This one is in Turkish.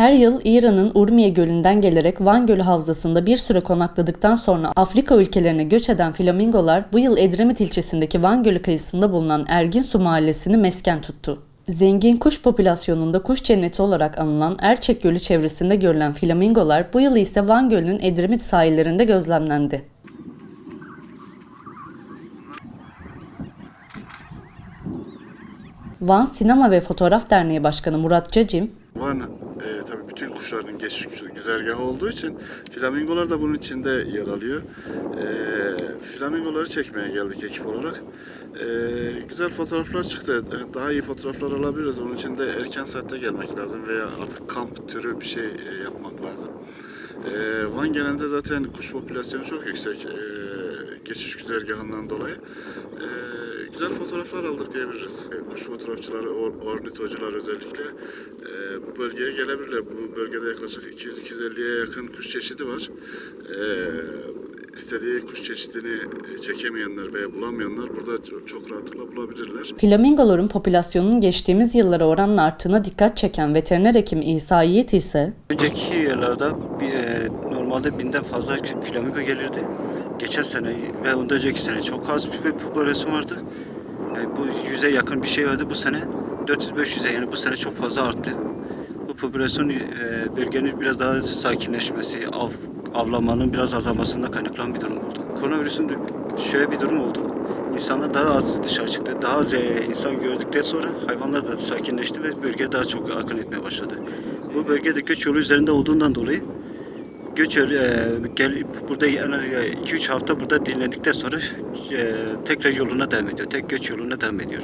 Her yıl İran'ın Urmiye Gölü'nden gelerek Van Gölü Havzası'nda bir süre konakladıktan sonra Afrika ülkelerine göç eden flamingolar bu yıl Edremit ilçesindeki Van Gölü kıyısında bulunan Erginsu mahallesini mesken tuttu. Zengin kuş popülasyonunda kuş cenneti olarak anılan Erçek Gölü çevresinde görülen flamingolar bu yıl ise Van Gölü'nün Edremit sahillerinde gözlemlendi. Van Sinema ve Fotoğraf Derneği Başkanı Murat Cacim, Van bütün kuşların geçiş güz- güzergahı olduğu için flamingolar da bunun içinde yer alıyor. E, flamingoları çekmeye geldik ekip olarak. E, güzel fotoğraflar çıktı. E, Daha iyi fotoğraflar alabiliriz. Onun için de erken saatte gelmek lazım veya artık kamp türü bir şey e, yapmak lazım. E, Van genelde zaten kuş popülasyonu çok yüksek. E, geçiş güzergahından dolayı. E, güzel fotoğraflar aldık diyebiliriz. E, Kuş fotoğrafçıları, or, ornitocular özellikle e, bu bölgeye gelebilirler. Bu bölgede yaklaşık 200-250'ye yakın kuş çeşidi var. E, istediği kuş çeşidini e, çekemeyenler veya bulamayanlar burada çok, çok rahatlıkla bulabilirler. Flamingoların popülasyonunun geçtiğimiz yıllara oranla arttığına dikkat çeken veteriner hekim İsa Yiğit ise Önceki yıllarda bir, e, normalde binden fazla flamingo gelirdi. Geçen sene ve ondan önceki sene çok az bir popülasyon vardı. Yani bu yüze yakın bir şey vardı. Bu sene 400-500'e yani bu sene çok fazla arttı. Bu popülasyon e, bölgenin biraz daha sakinleşmesi, av, avlamanın biraz azalmasında kaynaklanan bir durum oldu. Koronavirüsün şöyle bir durum oldu. İnsanlar daha az dışarı çıktı. Daha az e, insan gördükten sonra hayvanlar da sakinleşti ve bölge daha çok akın etmeye başladı. Bu bölgede göç yolu üzerinde olduğundan dolayı göç yolu, e, gel, burada en az 2-3 hafta burada dinlendikten sonra e, tekrar yoluna devam ediyor. Tek göç yoluna devam ediyor.